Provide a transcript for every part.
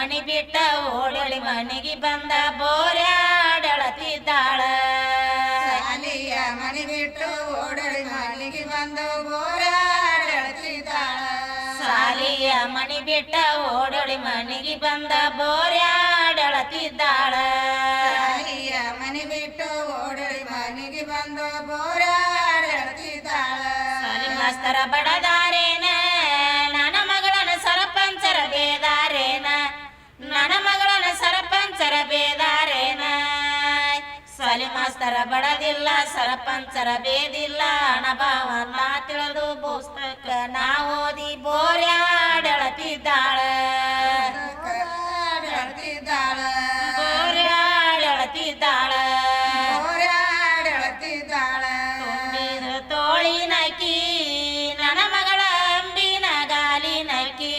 ಮಣಿ ಬಿಟ್ಟ ಓಡಳಿ ಮನೆಗೆ ಬಂದ ಬೋರ್ಯಾಡಳತಿದ್ದಾಳ ಅಲಿಯ ಮಣಿ ಬಿಟ್ಟು ಓಡಳಿ ಮನೆಗೆ ಬಂದ ಬೋರ್ಯಾಡಳತಿದ್ದಾಳ ಸಾಲಿಯ ಮಣಿ ಬಿಟ್ಟ ಓಡಳಿ ಮನೆಗೆ ಬಂದ ಬೋರ್ಯಾಡಳತಿದ್ದಾಳ ಅಲಿಯ ಮಣಿ ಬಿಟ್ಟು ಓಡಳಿ ಮನೆಗೆ ಬಂದ ಬೋರ್ಯಾಡಳತಿದ್ದಾಳ ಮಾಸ್ತರ ಬಡದಾರೇನ ಸಾಲಿ ಮಾಸ್ತರ ಬಡದಿಲ್ಲ ಸರಪಂಚರ ಬೇದಿಲ್ಲ ಅಣಭಾವನ್ನ ತಿಳಿದು ಪುಸ್ತಕ ನಾ ಓದಿ ಬೋರ್ಯಾಡಳತಿದ್ದಾಳ ಬೋರಾಡಳ್ತಿದ್ದಾಳ ಬೋರ್ಯಾಡಳತಿದ್ದಾಳ ಬೋರಾಡಳ್ತಿದ್ದಾಳ ತುಂಬಿದ ತೋಳಿನಕಿ ನನ್ನ ಮಗಳ ಅಂಬಿನ ಗಾಲಿನಕಿ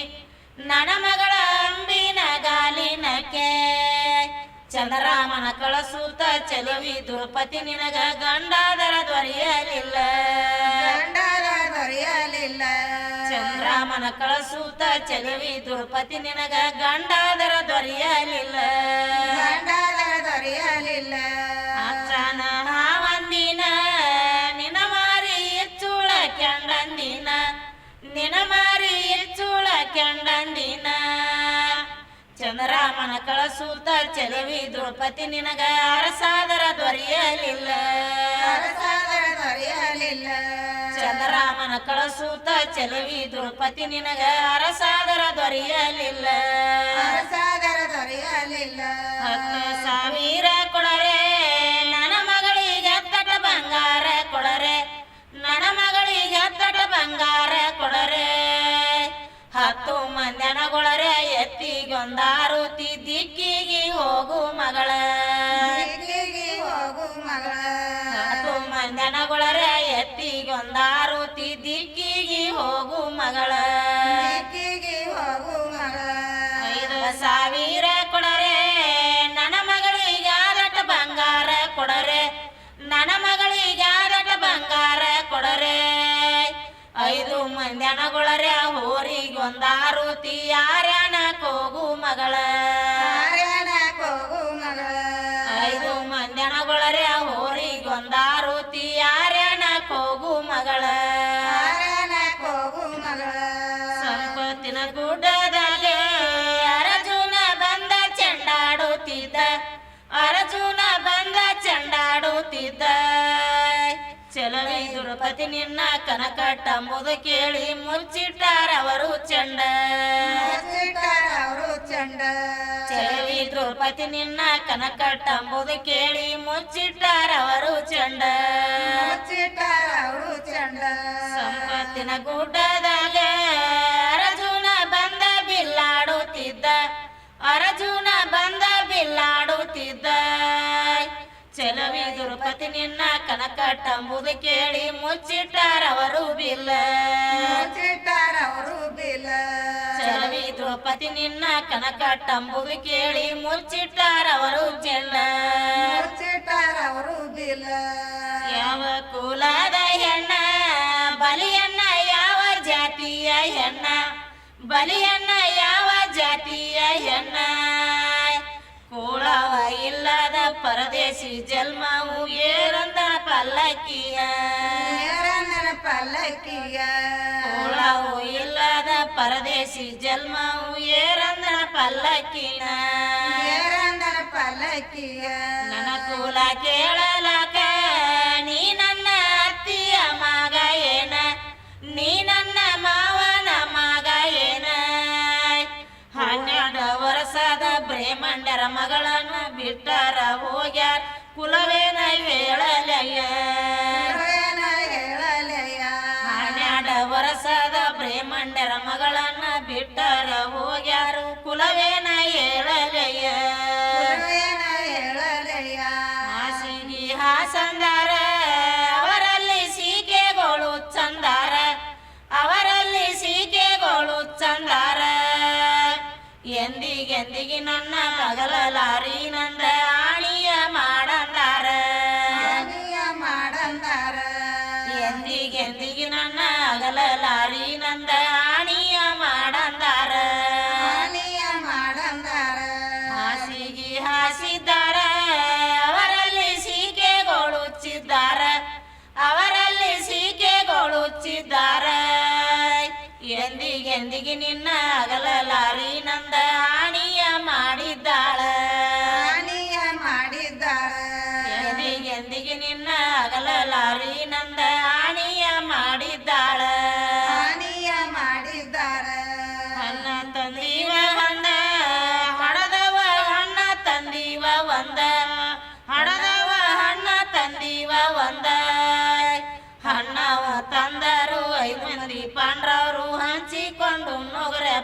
ನನ್ನ ಮಗಳ ಚಂದ್ರರಾಮನ ಕಳಸೂತ ಚಲವಿ ದ್ರೌಪದಿ ನಿನಗ ಗಂಡಾದರ ದೊರೆಯಲಿಲ್ಲ. ಗಂಡಾದರ ದೊರೆಯಲಿಲ್ಲ. ಚಂದ್ರಾಮನ ಕಳಸೂತ ಚಲವಿ ದ್ರೌಪದಿ ನಿನಗ ಗಂಡಾದರ ದೊರೆಯಲಿಲ್ಲ. ಗಂಡಾದರ ದೊರೆಯಲಿಲ್ಲ. ಚಂದ್ರರಾಮನ ಕಳಸೂತ ಚೆಲುವಿ ದ್ರೌಪದಿ ನಿನಗ ಅರಸಾದರ ದೊರೆಯಲಿಲ್ಲ. ಅರಸಾದರ ದೊರೆಯಲಿಲ್ಲ. ಚಂದ್ರರಾಮನ ಕಳಸೂತ ಚೆಲುವಿ ದ್ರೌಪದಿ ನಿನಗ ಅರಸಾದರ ದೊರೆಯಲಿಲ್ಲ. ಅರಸಾದರ ದೊರೆಯಲಿಲ್ಲ. ಹತ್ತು ಸಾವಿರ ಕೊಡರೆ ನನ್ನ ಮಗಳಿಗೆ ತಟ ಬಂಗಾರ ಕೊಡರೆ ನನ್ನ ಮಗಳಿಗೆ ತಟ ಬಂಗಾರ ಕೊಡರೆ ಹತ್ತು ಮಂದನಗೊಳರೆ ಎತ್ತಿಗೊಂದಾರುತಿ ದಿಕ್ಕಿಗೆ ಹೋಗು ಮಗಳ. ದಿಕ್ಕಿಗೆ ಹೋಗು ಮಗಳ. ಹತ್ತು ಮಂದನಗೊಳರೆ ಎತ್ತಿಗೊಂದಾರುತಿ ದಿಕ್ಕಿಗೆ ಹೋಗು ಮಗಳ. ದಿಕ್ಕಿಗೆ ಹೋಗು ಮಗಳ. ಐದು ಸಾವಿರ ಕೊಡರೆ ನನ್ನ ಮಗಳಿಗೆ ಆದಟ ಬಂಗಾರ ಕೊಡರೆ. ನನ್ನ ಮಗಳಿಗೆ ಆದಟ ಬಂಗಾರ ಕೊಡರೆ. ಐದು ಮಂದಿ ಹಣಗೊಳರೆ ಹೋರಿಗೊಂದಾರುತಿ ಕೋಗು ಮಗಳ. ಐದು ಮಂದಿ ಹಣಗೊಳರೆ ಹೋರಿಗೊಂದಾರುತಿ ಯಾರ್ಯಾನ ಕೋಗು ಮಗಳ. ಸಂಪತ್ತಿನ ಗುಡ್ಡದಾಗ ಅರಜುನ ಬಂದ ಚೆಂಡಾಡುತ್ತಿದ್ದ. ಅರಜುನ ಬಂದ ಚೆಂಡಾಡುತ್ತಿದ್ದ. ಚಲವಿ ದ್ರೌಪದಿ ನಿನ್ನ ಕನಕಟ್ಟಂಬುದು ಕೇಳಿ ಮುಚ್ಚಿಟ್ಟಾರವರು ಚೆಂಡ. ದ್ರೌಪದಿ ನಿನ್ನ ಕನಕಟ್ಟಂಬುದು ಕೇಳಿ ಮುಚ್ಚಿಟ್ಟಾರವರು ಚೆಂಡ. ಮುಚ್ಚಿಟ್ಟಾರವರು ಚಂಡ. ಸಂಪತ್ತಿನ ಗುಡ್ಡದಾಗ ಅರಜುನ ಬಂದ ಬಿಲ್ಲಾಡುತ್ತಿದ್ದ. ಅರಜುನ ಬಂದ ಬಿಲ್ಲಾಡುತ್ತಿದ್ದ. ಚೆಲವಿ ಪತಿ ನಿನ್ನ ಕನಕಟ್ಟಂಬುದು ಕೇಳಿ ಮುಚ್ಚಿಟ್ಟಾರವರು ಬಿಲ್ಲ. ನಿನ್ನ ಕನಕಟ್ಟಂಬುದು ಕೇಳಿ ಮುಚ್ಚಿಟ್ಟಾರವರು ಚೆಲ್ಲ ಮುಚ್ಚಿಟ್ಟಾರ ಅವರು ಬಿಲ್ಲ. ಯಾವ ಕುಲದ ಹೆಣ್ಣ ಬಲಿಯನ್ನ ಯಾವ ಜಾತಿಯ ಹೆಣ್ಣ ಬಲಿಯನ್ನ ಯಾವ ಜಾತಿಯ ಹೆಣ್ಣ? ಕೂಳವ ಇಲ್ಲದ ಪರದೇಶಿ ಜನ್ಮವು ಏರಂದನ ಪಲ್ಲಕ್ಕಿಯ. ಏರಣ್ಣನ ಪಲ್ಲಕ್ಕಿಯ ಕೂಳವು ಇಲ್ಲದ ಪರದೇಶಿ ಜನ್ಮವು ಏರಂದನ ಪಲ್ಲಕ್ಕಿನ. ಏರಂದನ ಪಲ್ಲಕ್ಕಿಯ. ನನ್ನ ಕೂಲ ಕೇಳಲಕ ನೀ ನನ್ನ ಅತ್ತಿಯ ಮಗ ಏನ? ನೀ ನನ್ನ ಮಾವನ ಮಗ ಏನ? ಹನ್ನೆರಡು ವರ್ಷದ ಬ್ರೇಮಂಡರ ಮಗಳನ್ನು ಬಿಟ್ಟಾರ ಹೋಗ್ಯಾರ. ಕುಲವೇನ ಹೇಳಲಯ್ಯ ಬಿಟ್ಟಾರ ಹೋಗ್ಯಾರು ಕುಲವೇನ ಹೇಳಲಯ್ಯ ಹಾಸಿಗೆ ಹಾಸಂದಾರ ಅವರಲ್ಲಿ ಸೀಕೆಗಳು ಚಂದಾರ. ಅವರಲ್ಲಿ ಸೀಕೆಗಳು ಚಂದಾರ. ಎಂದಿಗೆಂದಿಗೆ ನನ್ನ ಮಗಲಾರಿ ನಂದ ಆಣಿಯ ಮಾಡಂದಾರ. ಅನಿಯ ಮಾಡಂದಾರ. ಎಂದಿಗೆಂದಿಗೆ ನನ್ನ ಅಗಲಲಾರಿ ನಂದ ಎಂದಿಗೆ ನಿನ್ನ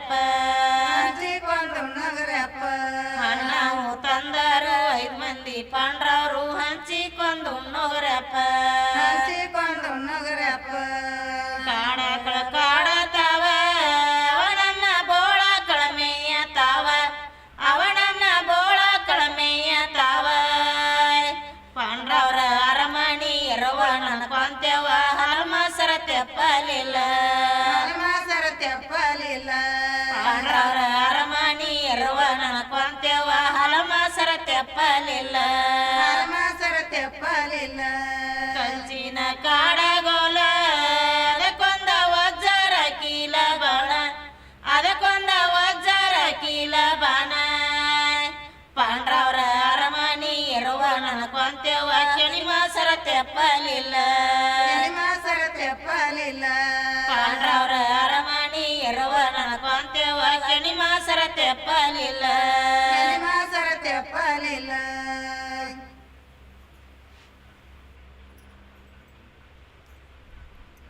ನೊಗರಪ್ಪ ಹಂಚಿಕೊಂಡು ನಗರಪ್ಪ ಹಣ್ಣವು ತಂದರು ಐದು ಮಂದಿ ಪಾಂಡ್ರವರು ಹಂಚಿಕೊಂಡು ನೊಗರಪ್ಪ ತೆಪ್ಪಲಿಲ್ಲ. ಹನುಮಾಸರ ತೆಪ್ಪಲಿಲ್ಲ. ಕಂಚಿನ ಕಾಡಗೋಲ ಅದಕ್ಕೊಂದ ವಜ್ಜರ ಕೀಲ ಬಾಣ ಅದಕ್ಕೊಂದ ವಜ್ಜರ ಕೀಲ ಬಾಣ. ಪಾಂಡ್ರವರ ಅರಮನಿ ಇರುವ ನನಕೊಂತೆವ ಶನಿಮಾಸರ ಕೆಣಿ ಮಾಸರ ತೆಪ್ಪಲಿಲ್ಲ. ತೆಪ್ಪಲಿಲ್ಲ ಪಾಂಡ್ರವರ ಅರಮನಿ ಇರುವ ನನಕೊಂತೆವ ಕೊಂತೆವ ಮಾಸರ ತೆಪ್ಪಲಿಲ್ಲ. ಹನುಮಾಸರ ತೆಪ್ಪಲಿಲ್ಲ